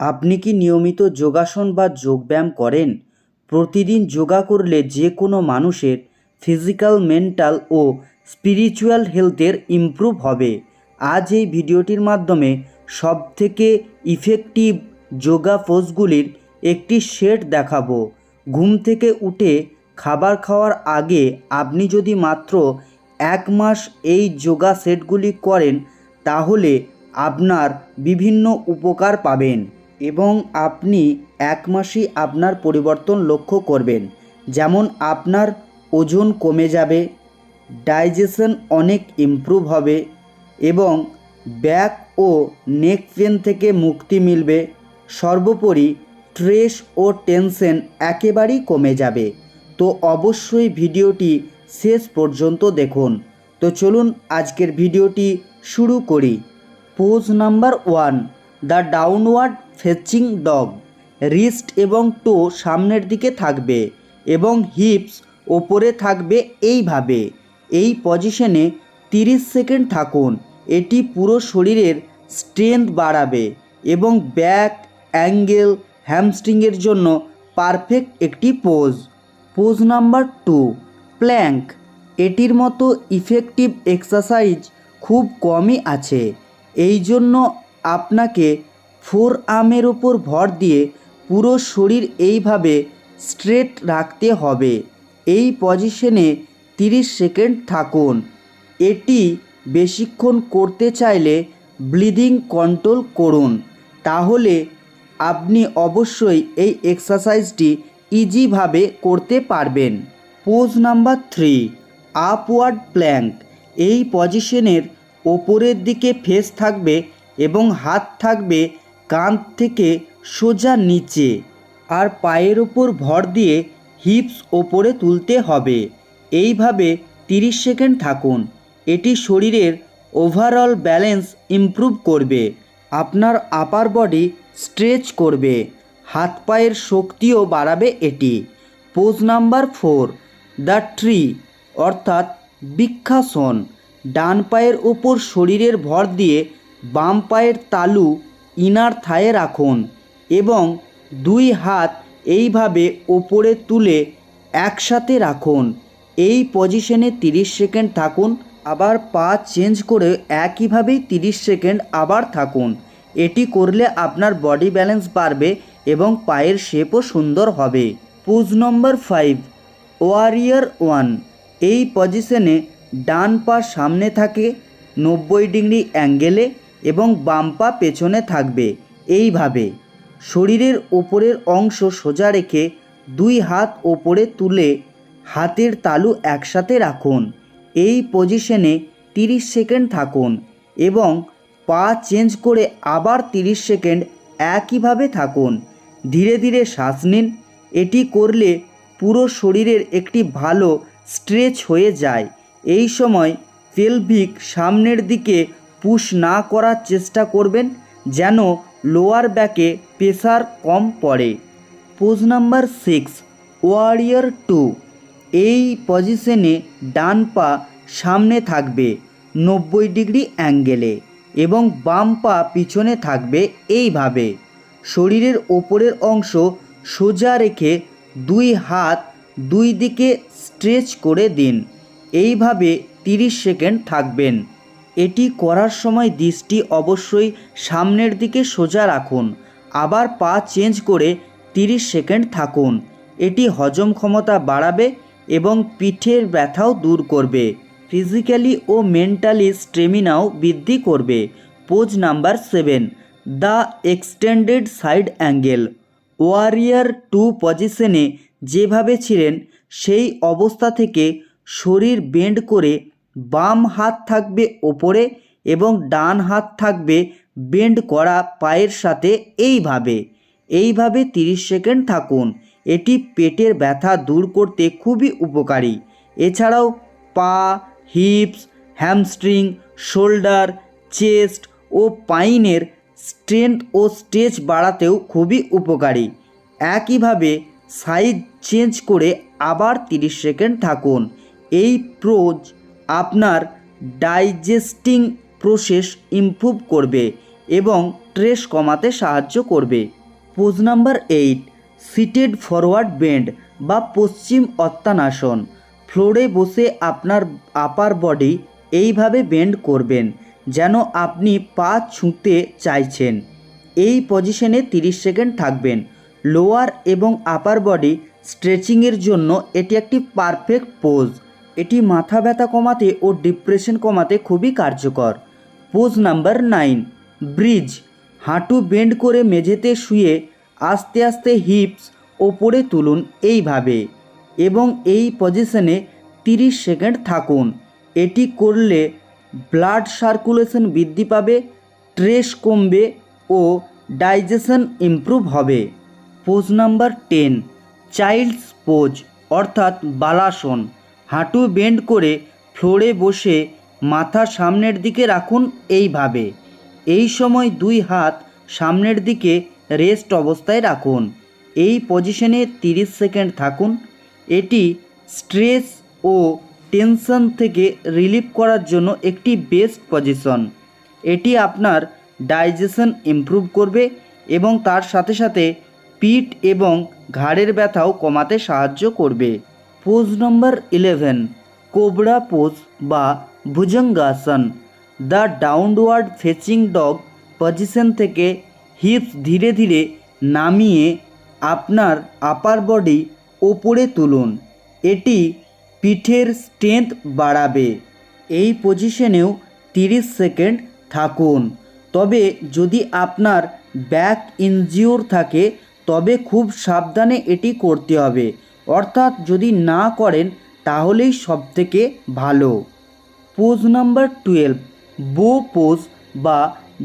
আপনি কি নিয়মিত যোগাসন বা যোগব্যায়াম করেন? প্রতিদিন যোগা করলে যে কোনো মানুষের ফিজিক্যাল, মেন্টাল ও স্পিরিচুয়াল হেলথের ইমপ্রুভ হবে। আজ এই ভিডিওটির মাধ্যমে সবথেকে ইফেক্টিভ যোগা পোজগুলির একটি সেট দেখাবো। ঘুম থেকে উঠে খাবার খাওয়ার আগে আপনি যদি মাত্র এক মাস এই যোগা সেটগুলি করেন, তাহলে আপনার বিভিন্ন উপকার পাবেন। এবং আপনি এক মাসেই আপনার পরিবর্তন লক্ষ্য করবেন। যেমন আপনার ওজন কমে যাবে, ডাইজেশন অনেক ইমপ্রুভ হবে এবং ব্যাক ও নেক পেন থেকে মুক্তি মিলবে। সর্বোপরি স্ট্রেস ও টেনশন একেবারেই কমে যাবে। তো অবশ্যই ভিডিওটি শেষ পর্যন্ত দেখুন। তো চলুন আজকের ভিডিওটি শুরু করি। Pose number one. The downward facing dog, wrist এবং টো সামনের দিকে থাকবে এবং হিপস ওপরে থাকবে এইভাবে। এই পজিশনে 30 সেকেন্ড থাকুন, এটি পুরো শরীরের স্ট্রেংথ বাড়াবে এবং ব্যাক, অ্যাঙ্গেল, হ্যামস্ট্রিংয়ের জন্য পারফেক্ট একটি pose. Pose number two, plank. এটির মতো ইফেক্টিভ এক্সারসাইজ খুব কমই আছে এই জন্য আপনাকে ফোর আর্মের ওপর ভর দিয়ে পুরো শরীর এইভাবে স্ট্রেট রাখতে হবে। এই পজিশনে 30 সেকেন্ড থাকুন। এটি বেশিক্ষণ করতে চাইলে ব্লিডিং কন্ট্রোল করুন। তাহলে আপনি অবশ্যই এই এক্সারসাইজটি ইজিভাবে করতে পারবেন। Pose number three, upward plank. এই পজিশনের ওপরের দিকে ফেস থাকবে এবং হাত থাকবে কাঁধ থেকে সোজা নিচে আর পায়ের ওপর ভর দিয়ে হিপস ওপরে তুলতে হবে। এইভাবে 30 সেকেন্ড থাকুন। এটি শরীরের ওভারঅল ব্যালেন্স ইমপ্রুভ করবে। আপনার আপার বডি স্ট্রেচ করবে। হাত পায়ের শক্তিও বাড়াবে এটি। Pose number four, the tree, অর্থাৎ বৃক্ষাসন। ডান পায়ের ওপর শরীরের ভর দিয়ে বাম পায়ের তালু ইনার থায়ে রাখুন এবং দুই হাত এইভাবে ওপরে তুলে একসাথে রাখুন। এই পজিশনে 30 সেকেন্ড থাকুন, আবার পা চেঞ্জ করে একইভাবেই 30 সেকেন্ড আবার থাকুন। এটি করলে আপনার বডি ব্যালেন্স বাড়বে এবং পায়ের শেপও সুন্দর হবে। পুজ নম্বর ফাইভ, ওয়ারিয়ার ওয়ান। এই পজিশনে ডান পা সামনে থাকে, নব্বই ডিগ্রি অ্যাঙ্গেলে এবং বাম পা পেছনে থাকবে। এইভাবে শরীরের ওপরের অংশ সোজা রেখে দুই হাত ওপরে তুলে হাতের তালু একসাথে রাখুন। এই পজিশনে 30 সেকেন্ড থাকুন এবং পা চেঞ্জ করে আবার 30 সেকেন্ড একইভাবে থাকুন। ধীরে ধীরে শ্বাস নিন। এটি করলে পুরো শরীরের একটি ভালো স্ট্রেচ হয়ে যায়। এই সময় পেলভিক সামনের দিকে পুশ না করার চেষ্টা করবেন যেন লোয়ার ব্যাকে প্রেসার কম পড়ে। Pose number six warrior two এই পজিশনে ডান পা সামনে থাকবে নব্বই ডিগ্রি অ্যাঙ্গেলে এবং বাম পা পিছনে থাকবে এইভাবে। শরীরের ওপরের অংশ সোজা রেখে দুই হাত দুই দিকে স্ট্রেচ করে দিন। এইভাবে 30 সেকেন্ড থাকবেন। এটি করার সময় দৃষ্টি অবশ্যই সামনের দিকে সোজা রাখুন। আবার পা চেঞ্জ করে 30 সেকেন্ড থাকুন। এটি হজম ক্ষমতা বাড়াবে এবং পিঠের ব্যথাও দূর করবে। ফিজিক্যালি ও মেন্টালি স্টেমিনাও বৃদ্ধি করবে। Pose number seven, the extended side angle. Warrior two পজিশনে যেভাবে ছিলেন, সেই অবস্থা থেকে শরীর বেন্ড করে বাম হাত থাকবে ওপরে এবং ডান হাত থাকবে বেন্ড করা পায়ের সাথে এইভাবে। এইভাবে 30 সেকেন্ড থাকুন। এটি পেটের ব্যথা দূর করতে খুবই উপকারী। এছাড়াও পা, হিপস, হ্যামস্ট্রিং, শোল্ডার, চেস্ট ও পাইনের স্ট্রেংথ ও স্টেজ বাড়াতেও খুবই উপকারী। একইভাবে সাইজ চেঞ্জ করে আবার 30 সেকেন্ড থাকুন। এই প্রোজ আপনার ডাইজেস্টিং প্রসেস ইমপ্রুভ করবে এবং ট্রেস কমাতে সাহায্য করবে। Pose number eight, seated forward bend বা পশ্চিম অত্যানাসন। ফ্লোরে বসে আপনার আপার বডি এইভাবে বেন্ড করবেন যেন আপনি পা ছুঁতে চাইছেন। এই পজিশনে 30 সেকেন্ড থাকবেন। লোয়ার এবং আপার বডি স্ট্রেচিংয়ের জন্য এটি একটি পারফেক্ট পোজ। এটি মাথা ব্যথা কমাতে ও ডিপ্রেশন কমাতে খুবই কার্যকর। Pose number nine, bridge. হাঁটু বেন্ড করে মেঝেতে শুয়ে আস্তে আস্তে হিপস ওপরে তুলুন এইভাবে এবং এই পজিশনে 30 সেকেন্ড থাকুন। এটি করলে ব্লাড সার্কুলেশন বৃদ্ধি পাবে ট্রেস কমবে ও ডাইজেশন ইমপ্রুভ হবে। Pose number ten child's pose অর্থাৎ বালাসন। হাঁটু বেন্ড করে ফ্লোরে বসে মাথা সামনের দিকে রাখুন এইভাবে। এই সময় দুই হাত সামনের দিকে রেস্ট অবস্থায় রাখুন। এই পজিশনে 30 সেকেন্ড থাকুন। এটি স্ট্রেস ও টেনশন থেকে রিলিফ করার জন্য একটি বেস্ট পজিশন। এটি আপনার ডাইজেশন ইমপ্রুভ করবে এবং তার সাথে সাথে পিঠ এবং ঘাড়ের ব্যথাও কমাতে সাহায্য করবে। Pose number eleven cobra pose বা bhujangasana, the downward facing dog position থেকে হিপস ধীরে ধীরে নামিয়ে আপনার আপার বডি ওপরে তুলুন। এটি পিঠের স্ট্রেংথ বাড়াবে। এই পজিশনেও 30 সেকেন্ড থাকুন। তবে যদি আপনার ব্যাক ইনজিওর থাকে, তবে খুব সাবধানে এটি করতে হবে। অর্থাৎ যদি না করেন, তাহলেই সবথেকে ভালো। Pose number twelve, bow pose বা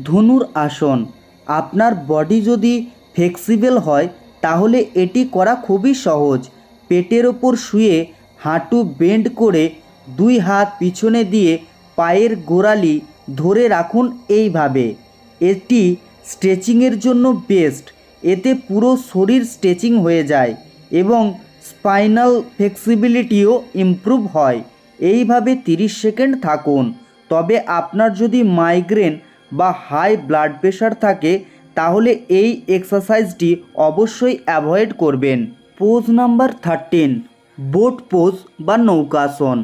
ধনুর আসন। আপনার বডি যদি ফ্লেক্সিবল হয়, তাহলে এটি করা খুবই সহজ। পেটের ওপর শুয়ে হাঁটু বেন্ড করে দুই হাত পিছনে দিয়ে পায়ের গোড়ালি ধরে রাখুন এইভাবে। এটি স্ট্রেচিংয়ের জন্য বেস্ট। এতে পুরো শরীর স্ট্রেচিং হয়ে যায় এবং স্পাইনাল ফ্লেক্সিবিলিটিও ইমপ্রুভ হয়। এইভাবে 30 সেকেন্ড থাকুন। তবে আপনার যদি মাইগ্রেন বা হাই ব্লাড প্রেশার থাকে, তাহলে এই এক্সারসাইজটি অবশ্যই অ্যাভয়েড করবেন। Pose number thirteen, boat pose বা নৌকাসন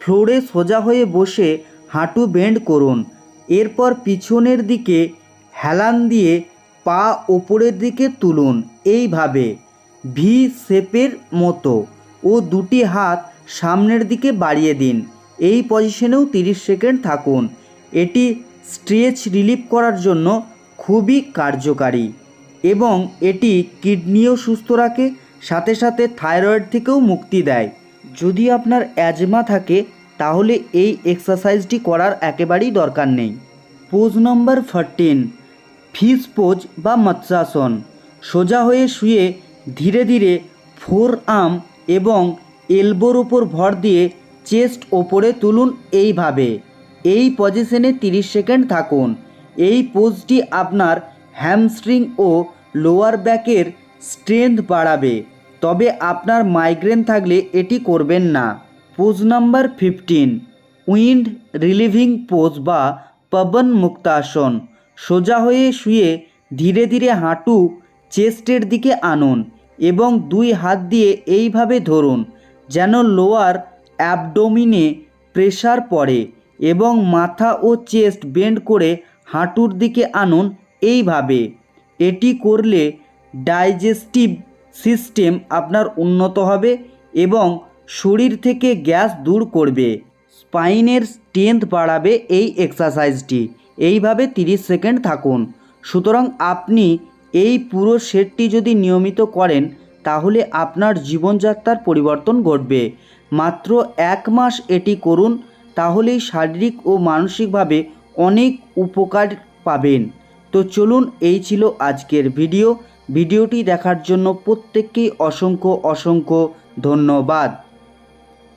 ফ্লোরে সোজা হয়ে বসে হাঁটু বেন্ড করুন। এরপর পিছনের দিকে হেলান দিয়ে পা ওপরের দিকে তুলুন। এইভাবে। ভি শেপের মতো ও দুটি হাত সামনের দিকে বাড়িয়ে দিন। এই পজিশনেও 30 সেকেন্ড থাকুন। এটি স্ট্রেচ রিলিফ করার জন্য খুবই কার্যকারী এবং এটি কিডনিও সুস্থ রাখে, সাথে সাথে থাইরয়েড থেকেও মুক্তি দেয়। যদি আপনার অ্যাজমা থাকে, তাহলে এই এক্সারসাইজটি করার একেবারেই দরকার নেই। Pose number fourteen, fish pose বা মৎস্যাসন। সোজা হয়ে শুয়ে ধীরে ধীরে ফোর আর্ম এবং এলবোর ওপর ভর দিয়ে চেস্ট ওপরে তুলুন এইভাবে। এই পজিশনে 30 সেকেন্ড থাকুন। এই পোজটি আপনার হ্যামস্ট্রিং ও লোয়ার ব্যাকের স্ট্রেংথ বাড়াবে। তবে আপনার মাইগ্রেন থাকলে এটি করবেন না। Pose number fifteen, wind relieving pose বা পবন মুক্তাসন। সোজা হয়ে শুয়ে ধীরে ধীরে হাঁটু চেস্টের দিকে আনুন। এবং দুই হাত দিয়ে এইভাবে ধরুন, যেন লোয়ার অ্যাবডোমিনে প্রেসার পড়ে এবং মাথা ও চেস্ট বেন্ড করে হাঁটুর দিকে আনুন এইভাবে। এটি করলে ডাইজেস্টিভ সিস্টেম আপনার উন্নত হবে এবং শরীর থেকে গ্যাস দূর করবে। স্পাইনের স্ট্রেংথ বাড়াবে এই এক্সারসাইজটি। এইভাবে 30 সেকেন্ড থাকুন। সুতরাং আপনি এই পুরো সেটটি যদি নিয়মিত করেন, তাহলে আপনার জীবনযাত্রার পরিবর্তন ঘটবে। মাত্র এক মাস এটি করুন, তাহলেই শারীরিক ও মানসিকভাবে অনেক উপকার পাবেন। তো চলুন, এই ছিল আজকের ভিডিও। ভিডিওটি দেখার জন্য প্রত্যেককেই অসংখ্য অসংখ্য ধন্যবাদ।